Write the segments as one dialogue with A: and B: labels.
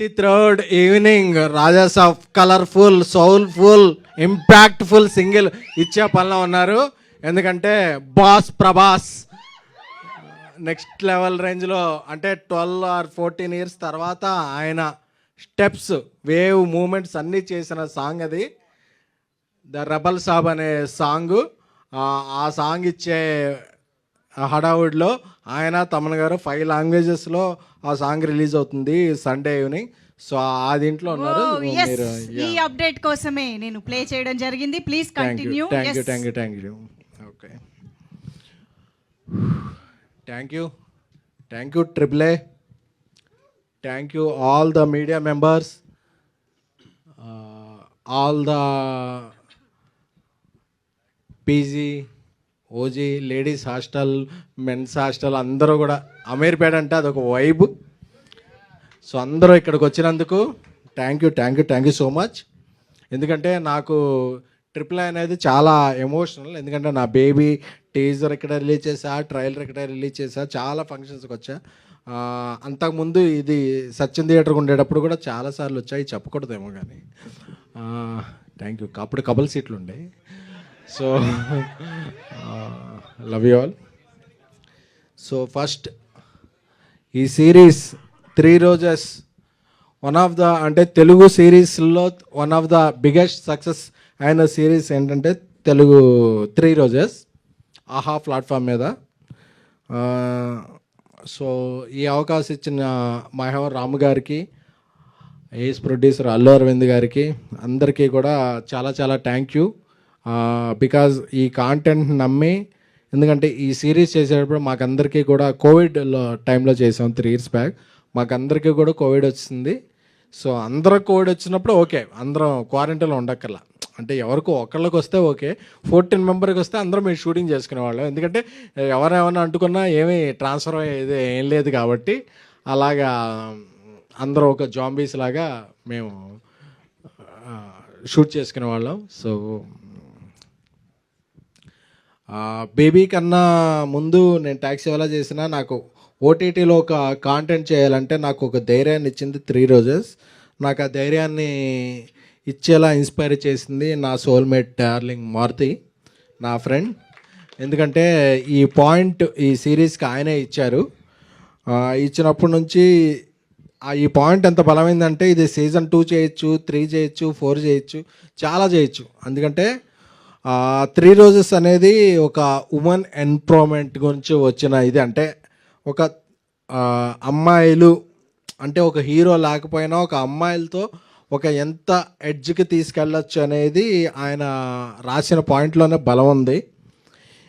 A: Twenty third evening Rajas of colourful soulful impactful single ఇచ్చే పనిలో ఉన్నారు. ఎందుకంటే బాస్ ప్రభాస్ నెక్స్ట్ లెవెల్ రేంజ్లో అంటే ట్వెల్వ్ ఆర్ ఫోర్టీన్ ఇయర్స్ తర్వాత ఆయన స్టెప్స్ వేవ్ మూమెంట్స్ అన్నీ చేసిన సాంగ్ అది. ద రెబల్ సాబ్ అనే సాంగ్ ఆ సాంగ్ ఇచ్చే హడావుడ్లో ఆయన తమన్ గారు ఫైవ్ లాంగ్వేజెస్లో ఆ సాంగ్ రిలీజ్ అవుతుంది సండే ఈవినింగ్ సో ఆ దీంట్లో ఉన్నారు. మీరు
B: ఈ అప్డేట్ కోసమే నేను ప్లే చేయడం జరిగింది. Please continue
A: thank you thank you thank you okay thank you thank you triple A thank you all the media members all the PG OG ladies hostel men's hostel అందరూ కూడా అమీర్పేట అంటే అదొక vibe. So అందరూ ఇక్కడికి వచ్చినందుకు thank you thank you thank you so much ఎందుకంటే నాకు triple అనేది చాలా ఎమోషనల్ ఎందుకంటే నా బేబీ టీజర్ ఇక్కడ రిలీజ్ చేసా ట్రైలర్ ఇక్కడ రిలీజ్ చేసా చాలా ఫంక్షన్స్కి వచ్చా. అంతకుముందు ఇది సచిన్ థియేటర్కి ఉండేటప్పుడు కూడా చాలాసార్లు వచ్చాయి చెప్పకూడదేమో కానీ. థ్యాంక్ యూ అప్పుడు కబల్ సీట్లు ఉండే. So love you all so first ఈ series three roses one of the అంటే తెలుగు సిరీస్లో one of the biggest success అయిన సిరీస్ ఏంటంటే Telugu three roses Aha platform మీద. Uh, సో ఈ అవకాశం ఇచ్చిన మహేవ రాము గారికి ఏస్ ప్రొడ్యూసర్ అల్లు అరవింద్ గారికి అందరికీ కూడా చాలా చాలా థ్యాంక్ యూ బికాజ్ ఈ కాంటెంట్ నమ్మి ఎందుకంటే ఈ సిరీస్ చేసేటప్పుడు మాకందరికీ కూడా కోవిడ్లో టైంలో చేసాం త్రీ ఇయర్స్ బ్యాక్ మాకందరికీ కూడా కోవిడ్ వచ్చింది. సో అందరూ కోవిడ్ వచ్చినప్పుడు ఓకే అందరం క్వారంటైన్లో ఉండక్కర్లా. అంటే ఎవరికో ఒకళ్ళకి వస్తే ఓకే ఫోర్టీన్ మెంబర్కి వస్తే అందరం మేము షూటింగ్ చేసుకునేవాళ్ళం. ఎందుకంటే ఎవరేమన్నా అంటుకున్నా ఏమీ ట్రాన్స్ఫర్ అయ్యేది ఏం లేదు కాబట్టి అలాగా అందరూ ఒక జాంబీస్ లాగా మేము షూట్ చేసుకునే వాళ్ళం సో బేబీ కన్నా ముందు నేను ట్యాక్సీ ఎలా చేసినా నాకు ఓటీటీలో ఒక కాంటెంట్ చేయాలంటే నాకు ఒక ధైర్యాన్ని ఇచ్చింది త్రీ రోజెస్. నాకు ఆ ధైర్యాన్ని ఇచ్చేలా ఇన్స్పైర్ చేసింది నా సోల్మేట్ డార్లింగ్ మారుతి నా ఫ్రెండ్ ఎందుకంటే ఈ పాయింట్ ఈ సిరీస్కి ఆయనే ఇచ్చారు. ఇచ్చినప్పటి నుంచి ఆ ఈ పాయింట్ ఎంత బలమైందంటే ఇది సీజన్ టూ చేయొచ్చు త్రీ చేయొచ్చు ఫోర్ చేయొచ్చు చాలా చేయొచ్చు. ఎందుకంటే త్రీ రోజెస్ అనేది ఒక ఉమెన్ ఎంప్రూవ్మెంట్ గురించి వచ్చిన ఇది. అంటే ఒక అమ్మాయిలు అంటే ఒక హీరో లేకపోయినా ఒక అమ్మాయిలతో ఒక ఎంత ఎడ్జ్కి తీసుకెళ్ళచ్చు అనేది ఆయన రాసిన పాయింట్లోనే బలం ఉంది.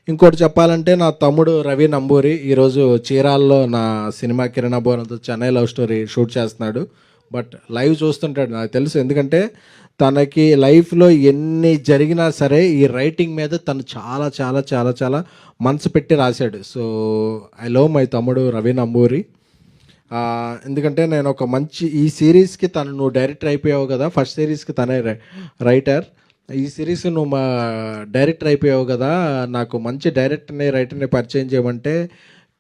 A: ఇంకోటి చెప్పాలంటే నా తమ్ముడు రవి నంబూరి ఈరోజు చీరాల్లో నా సినిమా కిరణ్ అబోనంతో చెన్నై లవ్ స్టోరీ షూట్ చేస్తున్నాడు. బట్ లైవ్ చూస్తుంటాడు నాకు తెలుసు. ఎందుకంటే తనకి లైఫ్లో ఎన్ని జరిగినా సరే ఈ రైటింగ్ మీద తను చాలా చాలా చాలా చాలా మనసు పెట్టి రాశాడు. సో ఐ లవ్ మై తమ్ముడు రవి నంబూరి. ఎందుకంటే నేను ఒక మంచి ఈ సిరీస్కి తను నువ్వు డైరెక్టర్ అయిపోయావు కదా ఫస్ట్ సిరీస్కి తనే రై- రైటర్. ఈ సిరీస్ నువ్వు మా డైరెక్టర్ అయిపోయావు కదా నాకు మంచి డైరెక్టర్ని రైటర్ని పరిచయం చేయమంటే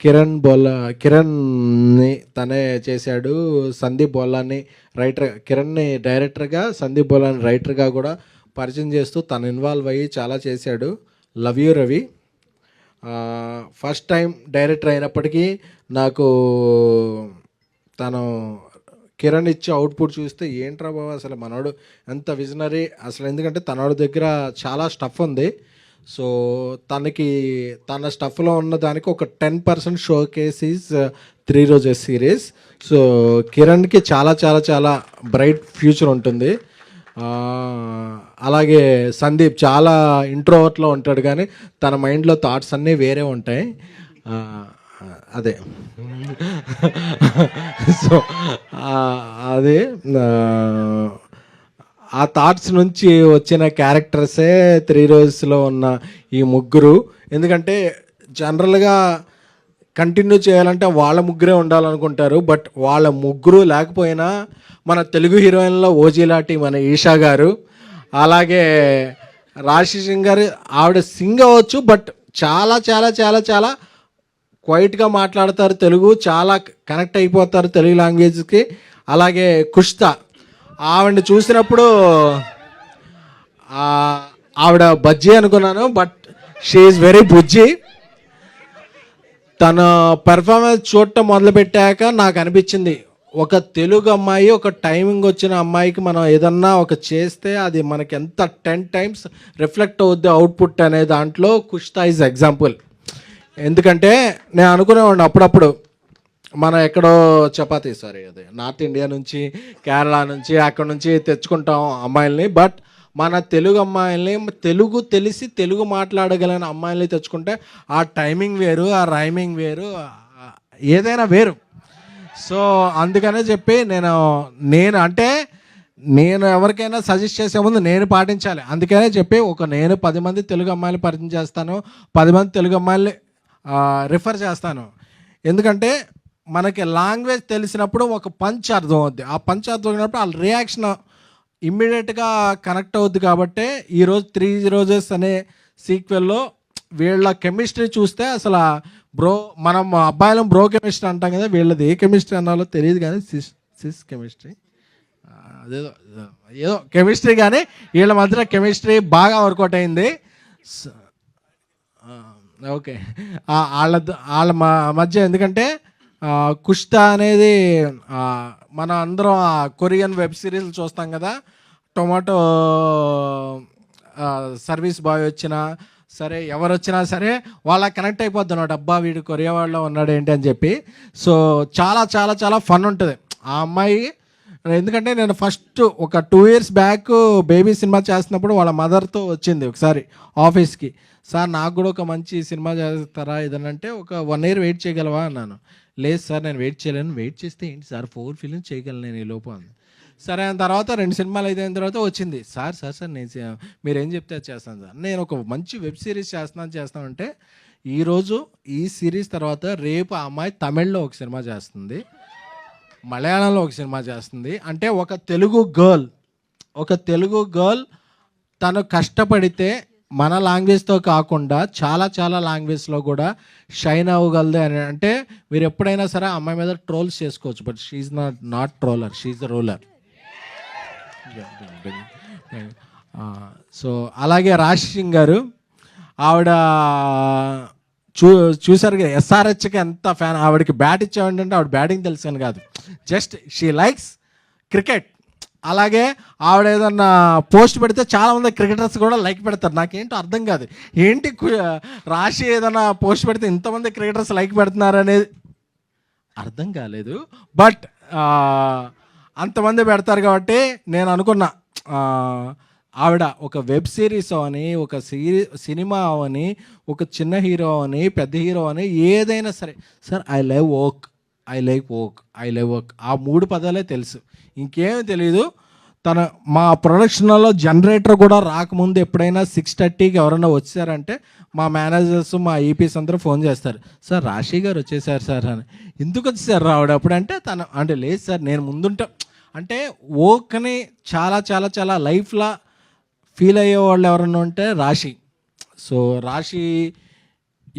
A: కిరణ్ బోలా కిరణ్ని తనే చేశాడు. సందీప్ బోలాని రైటర్ కిరణ్ని డైరెక్టర్గా సందీప్ బోలాని రైటర్గా కూడా పరిచయం చేస్తూ తను ఇన్వాల్వ్ అయ్యి చాలా చేశాడు. Love you Ravi first time director అయినప్పటికీ నాకు తను కిరణ్ ఇచ్చే అవుట్పుట్ చూస్తే ఏంట్రా బాబు అసలు మనోడు ఎంత విజనరీ అసలు ఎందుకంటే తనోడి దగ్గర చాలా స్టఫ్ ఉంది. సో తనకి తన స్టఫ్లో ఉన్న దానికి ఒక ten percent showcase is uh, three roses series. So కిరణ్కి చాలా చాలా చాలా బ్రైట్ ఫ్యూచర్ ఉంటుంది. అలాగే సందీప్ చాలా ఇంట్రోవర్ట్లో ఉంటాడు కానీ తన మైండ్లో థాట్స్ అన్నీ వేరే ఉంటాయి. అదే. సో అదే ఆ, థాట్స్ నుంచి వచ్చిన క్యారెక్టర్సే త్రీ రోజెస్లో ఉన్న ఈ ముగ్గురు. ఎందుకంటే జనరల్గా కంటిన్యూ చేయాలంటే వాళ్ళ ముగ్గురే ఉండాలనుకుంటారు. బట్ వాళ్ళ ముగ్గురు లేకపోయినా మన తెలుగు హీరోయిన్లో ఓజీలాటి మన ఈషా గారు అలాగే రాశి సింగ్ గారు ఆవిడ సింగ్ అవ్వచ్చు. బట్ చాలా చాలా చాలా చాలా క్వైట్గా మాట్లాడతారు తెలుగు. చాలా కనెక్ట్ అయిపోతారు తెలుగు లాంగ్వేజ్కి అలాగే కుష్తా ఆవిడ చూసినప్పుడు ఆవిడ బజ్జీ అనుకున్నాను బట్ షీఈ్ వెరీ బుజ్జి. తన పెర్ఫార్మెన్స్ చూడటం మొదలుపెట్టాక నాకు అనిపించింది ఒక తెలుగు అమ్మాయి ఒక టైమింగ్ వచ్చిన అమ్మాయికి మనం ఏదన్నా ఒక చేస్తే అది మనకి ఎంత టెన్ టైమ్స్ రిఫ్లెక్ట్ అవుద్ది అవుట్పుట్ అనే దాంట్లో కుష్తా ఇస్ ఎగ్జాంపుల్ ఎందుకంటే నేను అనుకునేవాడిని అప్పుడప్పుడు మనం ఎక్కడో చపాతీ సారీ అది నార్త్ ఇండియా నుంచి కేరళ నుంచి అక్కడ నుంచి తెచ్చుకుంటాం అమ్మాయిల్ని బట్ మన తెలుగు అమ్మాయిల్ని తెలుగు తెలిసి తెలుగు మాట్లాడగలిగిన అమ్మాయిల్ని తెచ్చుకుంటే ఆ టైమింగ్ వేరు ఆ రైమింగ్ వేరు ఏదైనా వేరు. సో అందుకనే చెప్పి నేను నేను అంటే నేను ఎవరికైనా సజెస్ట్ చేసే ముందు నేను పాటించాలి. అందుకనే చెప్పి ఒక నేను పది మంది తెలుగు అమ్మాయిలు పరిచయం చేస్తాను పది మంది తెలుగు అమ్మాయిల్ని రిఫర్ చేస్తాను. ఎందుకంటే మనకి లాంగ్వేజ్ తెలిసినప్పుడు ఒక పంచ్ అర్థం అవుద్ది ఆ పంచ్ అర్థం అయినప్పుడు వాళ్ళ రియాక్షన్ ఇమ్మీడియట్గా కనెక్ట్ అవుద్ది కాబట్టి ఈరోజు త్రీ రోజెస్ అనే సీక్వెల్లో వీళ్ళ కెమిస్ట్రీ చూస్తే అసలు బ్రో మనం అబ్బాయిలం బ్రో కెమిస్ట్రీ అంటాం కదా వీళ్ళది ఏ కెమిస్ట్రీ అన్నాలో తెలియదు కానీ సిస్ సిస్ కెమిస్ట్రీ. అదేదో ఏదో కెమిస్ట్రీ కానీ వీళ్ళ మధ్య కెమిస్ట్రీ బాగా వర్కౌట్ అయింది. స- ఓకే. వాళ్ళ వాళ్ళ మా మధ్య ఎందుకంటే కుష్తా అనేది మన అందరం ఆ కొరియన్ వెబ్ సిరీస్ చూస్తాం కదా టొమాటో సర్వీస్ బాయ్ వచ్చినా సరే ఎవరు వచ్చినా సరే వాళ్ళ కనెక్ట్ అయిపోద్ది అన్నమాట. అబ్బా వీడు కొరియా వాళ్ళలో ఉన్నాడు ఏంటి అని చెప్పి. సో చాలా చాలా చాలా ఫన్ ఉంటుంది. ఆ అమ్మాయి ఎందుకంటే నేను ఫస్ట్ ఒక two years back baby cinema చేస్తున్నప్పుడు వాళ్ళ మదర్తో వచ్చింది ఒకసారి ఆఫీస్కి సార్ నాకు కూడా ఒక మంచి సినిమా చేస్తారా? ఏదనంటే ఒక వన్ ఇయర్ వెయిట్ చేయగలవా? అన్నాను. లేదు సార్ నేను వెయిట్ చేయలేను. వెయిట్ చేస్తే ఏంటి సార్? ఫోర్ ఫిల్మ్స్ చేయగలను నేను ఈ లోపు అంది సరే అయిన తర్వాత రెండు సినిమాలు అయిన తర్వాత వచ్చింది. సార్ సార్ సార్ నేను మీరేం మీరు ఏం చెప్తే చేస్తాను సార్. నేను ఒక మంచి వెబ్ సిరీస్ చేస్తున్నాను చేస్తానంటే ఈరోజు ఈ సిరీస్ తర్వాత రేపు ఆ అమ్మాయి తమిళ్ళో ఒక సినిమా చేస్తుంది. మలయాళంలో ఒక సినిమా చేస్తుంది. అంటే ఒక తెలుగు గర్ల్ ఒక తెలుగు గర్ల్ తను కష్టపడితే మన లాంగ్వేజ్తో కాకుండా చాలా చాలా లాంగ్వేజ్లో కూడా షైన్ అవ్వగలదు అని. అంటే మీరు ఎప్పుడైనా సరే అమ్మాయి మీద ట్రోల్స్ చేసుకోవచ్చు but she's not not troller she's the ruler so అలాగే రాజ్ సింగ్ గారు ఆవిడ చూ చూసారు కదా ఎస్ఆర్హెచ్కి ఎంత ఫ్యాన్ ఆవిడకి బ్యాట్ ఇచ్చామంటే ఆవిడ బ్యాటింగ్ తెలుసాను కాదు. జస్ట్ షీ లైక్స్ క్రికెట్ అలాగే ఆవిడ ఏదన్నా పోస్ట్ పెడితే చాలామంది క్రికెటర్స్ కూడా లైక్ పెడతారు. నాకేంటో అర్థం కాదు. ఏంటి రాశి ఏదైనా పోస్ట్ పెడితే ఇంతమంది క్రికెటర్స్ లైక్ పెడుతున్నారు అనేది అర్థం కాలేదు. బట్ అంతమంది పెడతారు కాబట్టి నేను అనుకున్నా. ఆవిడ ఒక వెబ్ సిరీస్ అని ఒక సిరీ సినిమా అవని ఒక చిన్న హీరో అని పెద్ద హీరో అని ఏదైనా సరే sir I live work I like work I live work. ఆ మూడు పదాలే తెలుసు. ఇంకేమీ తెలియదు తన మా ప్రొడక్షన్లో జనరేటర్ కూడా రాకముందు ఎప్పుడైనా సిక్స్ థర్టీకి ఎవరైనా వచ్చారంటే మా మేనేజర్స్ మా ఈపీస్ అందరూ ఫోన్ చేస్తారు. సార్ రాశి గారు వచ్చేసారు సార్ అని. ఎందుకు వచ్చేసారు రావడం అప్పుడు అంటే తను అంటే లేదు సార్ నేను ముందుంటా. అంటే ఓక్ని చాలా చాలా చాలా లైఫ్లా ఫీల్ అయ్యే వాళ్ళు ఎవరన్నా ఉంటే రాశి. సో రాశి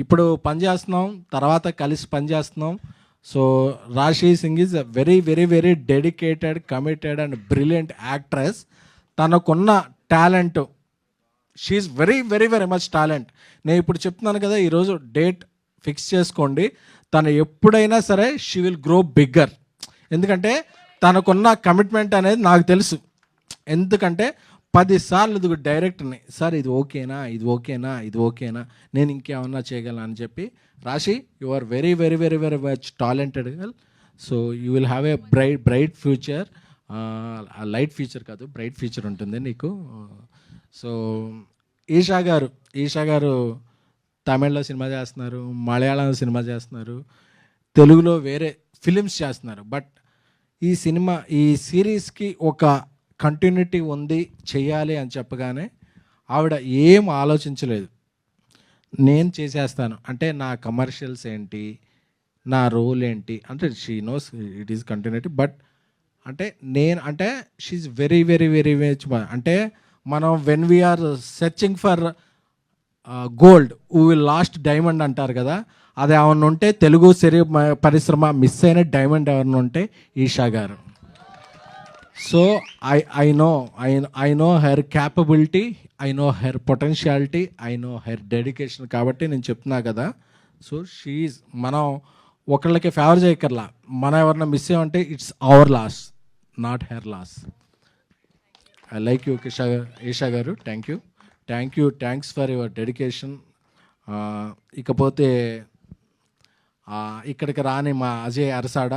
A: ఇప్పుడు పని చేస్తున్నాం తర్వాత కలిసి పనిచేస్తున్నాం so Rashi Singh is very very very dedicated committed and brilliant actress. తనకున్న talent she's very very very much talent. నేను ఇప్పుడు చెప్తున్నాను కదా ఈరోజు డేట్ ఫిక్స్ చేసుకోండి. తను ఎప్పుడైనా సరే షీ విల్ గ్రో బిగ్గర్. ఎందుకంటే తనకున్న కమిట్మెంట్ అనేది నాకు తెలుసు. ఎందుకంటే పదిసార్లు ఇది డైరెక్ట్ని సార్ ఇది ఓకేనా? ఇది ఓకేనా? ఇది ఓకేనా? నేను ఇంకేమన్నా చేయగలను? అని చెప్పి Rashi you are very very very very much talented girl. So you will have a bright bright future. Light future కాదు బ్రైట్ ఫ్యూచర్ ఉంటుంది నీకు. సో ఈషా గారు ఈషా గారు తమిళ్ళో సినిమా చేస్తున్నారు మలయాళంలో సినిమా చేస్తున్నారు తెలుగులో వేరే ఫిలిమ్స్ చేస్తున్నారు. బట్ ఈ సినిమా ఈ సిరీస్కి ఒక కంటిన్యూటీ ఉంది చేయాలి అని చెప్పగానే ఆవిడ ఏం ఆలోచించలేదు. నేను చేసేస్తాను. అంటే నా కమర్షియల్స్ ఏంటి నా రోల్ ఏంటి అంటే she knows it is continuity but అంటే నేను అంటే she's very very very very అంటే మనం when we're searching for gold you will lost diamond అంటారు కదా అది ఏమన్నా ఉంటే తెలుగు సిరి పరిశ్రమ మిస్ అయిన డైమండ్ ఎవరిని ఉంటే Eesha garu. So I I know I I know her capability I know her potentiality I know her dedication కాబట్టి నేను చెప్తున్నా కదా. సో షీఈ్ మనం ఒకళ్ళకి ఫేవర్ చేయక్కర్లా. మనం ఎవరన్నా miss అయ్యామంటే it's our loss not her loss I like you కిషా Eesha garu. Thank you thank you thanks for your dedication ఇకపోతే uh, ఇక్కడికి రాని మా అజయ్ అరసాడ?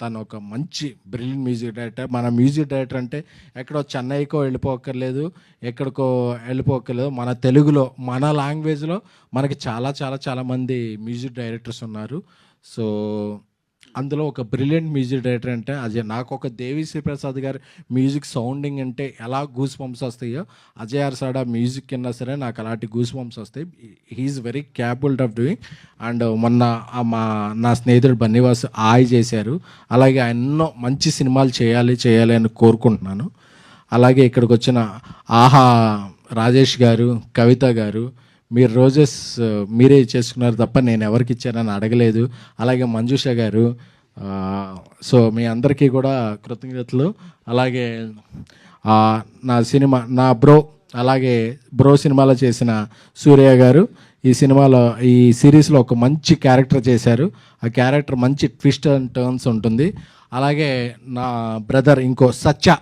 A: తను ఒక మంచి బ్రిలియంట్ మ్యూజిక్ డైరెక్టర్. మన మ్యూజిక్ డైరెక్టర్ అంటే ఎక్కడో చెన్నైకో వెళ్ళిపోక్కర్లేదు ఎక్కడికో వెళ్ళిపోక్కర్లేదు. మన తెలుగులో మన లాంగ్వేజ్లో మనకి చాలా చాలా చాలా మంది మ్యూజిక్ డైరెక్టర్స్ ఉన్నారు. సో అందులో ఒక బ్రిలియంట్ మ్యూజిక్ డైరెక్టర్ అంటే అజయ్. నాకు ఒక దేవి శ్రీప్రసాద్ గారి మ్యూజిక్ సౌండింగ్ అంటే ఎలా గూస్ పంప్స్ వస్తాయో అజయ్ అర్సాడా మ్యూజిక్ కింద సరే నాకు అలాంటి గూస్ పంప్స్ వస్తాయి he's very capable of doing and మొన్న మా నా స్నేహితుడు బన్నివాస్ ఆయి చేశారు. అలాగే ఎన్నో మంచి సినిమాలు చేయాలి చేయాలి అని కోరుకుంటున్నాను. అలాగే ఇక్కడికి వచ్చిన ఆహా రాజేష్ గారు కవిత గారు మీరు రోజెస్ మీరే చేసుకున్నారు తప్ప నేను ఎవరికి ఇచ్చానని అడగలేదు. అలాగే మంజుష గారు సో మీ అందరికీ కూడా కృతజ్ఞతలు. అలాగే నా సినిమా నా బ్రో అలాగే బ్రో సినిమాలో చేసిన సూర్య గారు ఈ సినిమాలో ఈ సిరీస్లో ఒక మంచి క్యారెక్టర్ చేశారు. ఆ క్యారెక్టర్ మంచి ట్విస్ట్ అండ్ టర్న్స్ ఉంటుంది. అలాగే నా బ్రదర్ ఇంకో Satya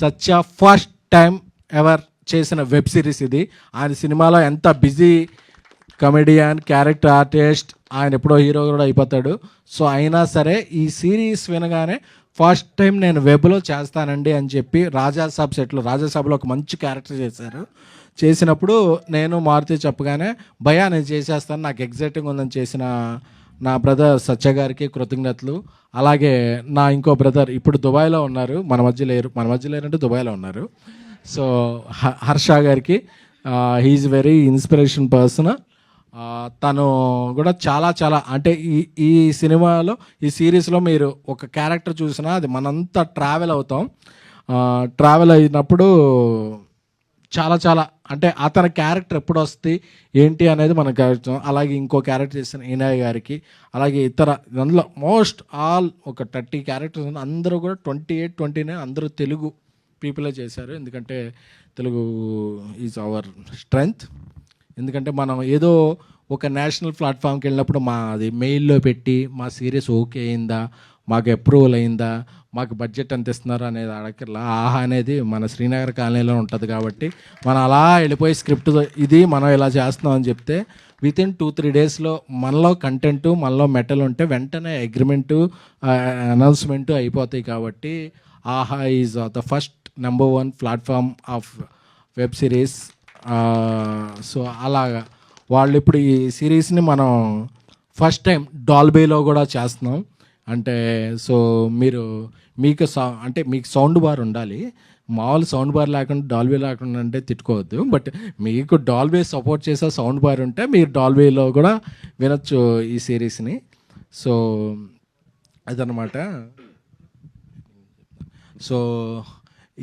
A: Satya first time ever చేసిన వెబ్ సిరీస్ ఇది. ఆయన సినిమాలో ఎంత బిజీ కమెడియన్ క్యారెక్టర్ ఆర్టిస్ట్ ఆయన ఎప్పుడో హీరో కూడా అయిపోతాడు. సో అయినా సరే ఈ సిరీస్ వినగానే ఫస్ట్ టైం నేను వెబ్లో చేస్తానండి అని చెప్పి రాజాసాబ్ సెట్లో రాజాసాబ్లో ఒక మంచి క్యారెక్టర్ చేశారు. చేసినప్పుడు నేను మారుతి చెప్పగానే భయా నేను చేసేస్తాను నాకు ఎగ్జైటింగ్ ఉందని చేసిన నా బ్రదర్ సత్య గారికి కృతజ్ఞతలు. అలాగే నా ఇంకో బ్రదర్ ఇప్పుడు దుబాయ్లో ఉన్నారు. మన మధ్య లేరు మన మధ్య లేరంటే దుబాయ్లో ఉన్నారు. సో హ- హర్ష గారికి హీఈస్ వెరీ ఇన్స్పిరేషన్ పర్సన్ తను కూడా చాలా చాలా అంటే ఈ ఈ సినిమాలో ఈ సిరీస్లో మీరు ఒక క్యారెక్టర్ చూసినా అది మనంతా ట్రావెల్ అవుతాం ట్రావెల్ అయినప్పుడు చాలా చాలా అంటే అతని క్యారెక్టర్ ఎప్పుడు వస్తుంది ఏంటి అనేది మనకు అర్థం. అలాగే ఇంకో క్యారెక్టర్ చేసిన ఈనాయ్ గారికి అలాగే ఇతర అందులో మోస్ట్ ఆల్ ఒక థర్టీ క్యారెక్టర్స్ అందరూ కూడా ట్వంటీ ఎయిట్ ట్వంటీ నైన్ అందరూ తెలుగు పీపులే చేశారు. ఎందుకంటే తెలుగు ఈజ్ అవర్ స్ట్రెంగ్త్ ఎందుకంటే మనం ఏదో ఒక నేషనల్ ప్లాట్ఫామ్కి వెళ్ళినప్పుడు మా అది మెయిల్లో పెట్టి మా సీరియస్ ఓకే అయిందా? మాకు అప్రూవల్ అయిందా? మాకు బడ్జెట్ ఎంత ఇస్తున్నారు అనేది అడగలా ఆహా అనేది మన శ్రీనగర్ కాలనీలో ఉంటుంది కాబట్టి మనం అలా వెళ్ళిపోయి స్క్రిప్ట్ ఇది మనం ఇలా చేస్తున్నాం అని చెప్తే విత్ ఇన్ టూ త్రీ డేస్లో మనలో కంటెంట్ మనలో మెటల్ ఉంటే వెంటనే అగ్రిమెంటు అనౌన్స్మెంటు అయిపోతాయి కాబట్టి Aha is the first number one platform of web series so అలాగా. వాళ్ళు ఇప్పుడు ఈ సిరీస్ని మనం ఫస్ట్ టైం డాల్బేలో కూడా చేస్తున్నాం. అంటే సో మీరు మీకు సౌ అంటే మీకు సౌండ్ బార్ ఉండాలి. మామూలు సౌండ్ బార్ లేకుండా డాల్బీ లేకుండా అంటే తిట్టుకోవద్దు. బట్ మీకు డాల్బీ సపోర్ట్ చేసే సౌండ్ బార్ ఉంటే మీరు డాల్బీలో కూడా వినొచ్చు ఈ సిరీస్ని సో అదనమాట. సో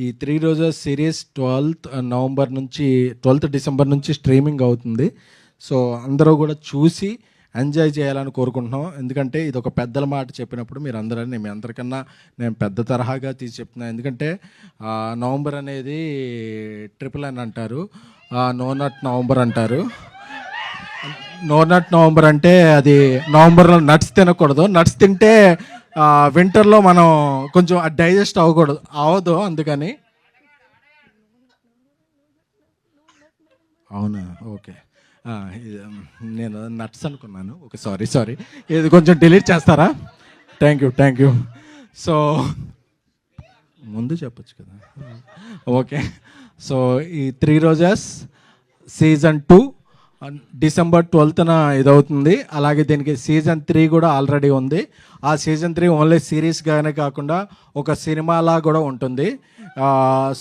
A: ఈ three roses series twelfth November నుంచి ట్వెల్త్ డిసెంబర్ నుంచి స్ట్రీమింగ్ అవుతుంది. సో అందరూ కూడా చూసి ఎంజాయ్ చేయాలని కోరుకుంటున్నాం. ఎందుకంటే ఇది ఒక పెద్దల మాట చెప్పినప్పుడు మీరు అందరూ నేను మీ అందరికన్నా నేను పెద్ద తరహాగా తీసి చెప్తున్నాను ఎందుకంటే నవంబర్ అనేది ట్రిపుల్ అని అంటారు. నో నట్ నవంబర్ అంటారు. నో నట్ నవంబర్ అంటే అది నవంబర్లో నట్స్ తినకూడదు. నట్స్ తింటే వింటర్లో మనం కొంచెం డైజెస్ట్ అవ్వకూడదు. అవ్వదు అందుకని. అవునా? ఓకే. నేను నట్స్ అనుకున్నాను. Okay sorry sorry. ఇది కొంచెం డిలీట్ చేస్తారా? Thank you thank you. So ముందు చెప్పొచ్చు కదా. ఓకే. సో ఈ three roses season two December ట్వెల్త్న ఇదవుతుంది. అలాగే దీనికి సీజన్ త్రీ కూడా ఆల్రెడీ ఉంది. ఆ సీజన్ త్రీ ఓన్లీ సిరీస్గానే కాకుండా ఒక సినిమాలా కూడా ఉంటుంది.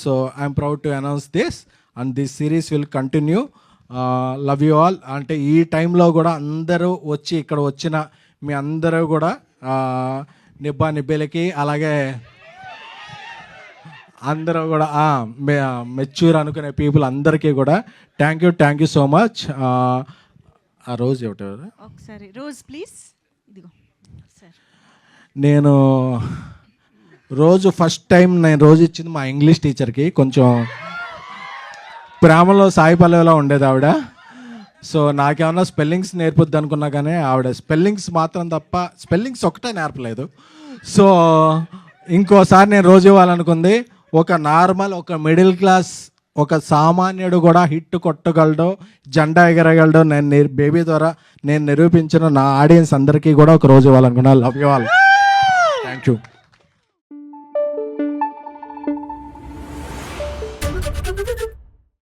A: So I'm proud to announce this. And this series will continue. Love you all. అంటే ఈ టైంలో కూడా అందరూ వచ్చి ఇక్కడ వచ్చిన మీ అందరూ కూడా నిబ్బా నిబ్బెలకి అలాగే అందరూ కూడా మెచ్యూర్ అనుకునే పీపుల్ అందరికీ కూడా thank you thank you so much ఆ రోజు ఏమిటి?
B: ఒకసారి రోజ్ ప్లీజ్ ఇదిగో
A: నేను రోజు ఫస్ట్ టైం నేను రోజు ఇచ్చింది మా ఇంగ్లీష్ టీచర్కి కొంచెం ప్రేమలో సాయి పల్లవిలా ఉండేది ఆవిడ. సో నాకేమన్నా స్పెల్లింగ్స్ నేర్పుద్ది అనుకున్నా కానీ ఆవిడ స్పెల్లింగ్స్ మాత్రం తప్ప స్పెల్లింగ్స్ ఒకటే నేర్పలేదు. సో ఇంకోసారి నేను రోజు ఇవ్వాలనుకుంది. ఒక నార్మల్ ఒక మిడిల్ క్లాస్ ఒక సామాన్యుడు కూడా హిట్ కొట్టగలడు జెండా ఎగరగలడు నేను బేబీ ద్వారా నేను నిరూపించిన నా ఆడియన్స్ అందరికీ కూడా ఒక రోజు ఇవ్వాలనుకున్నా love you all thank you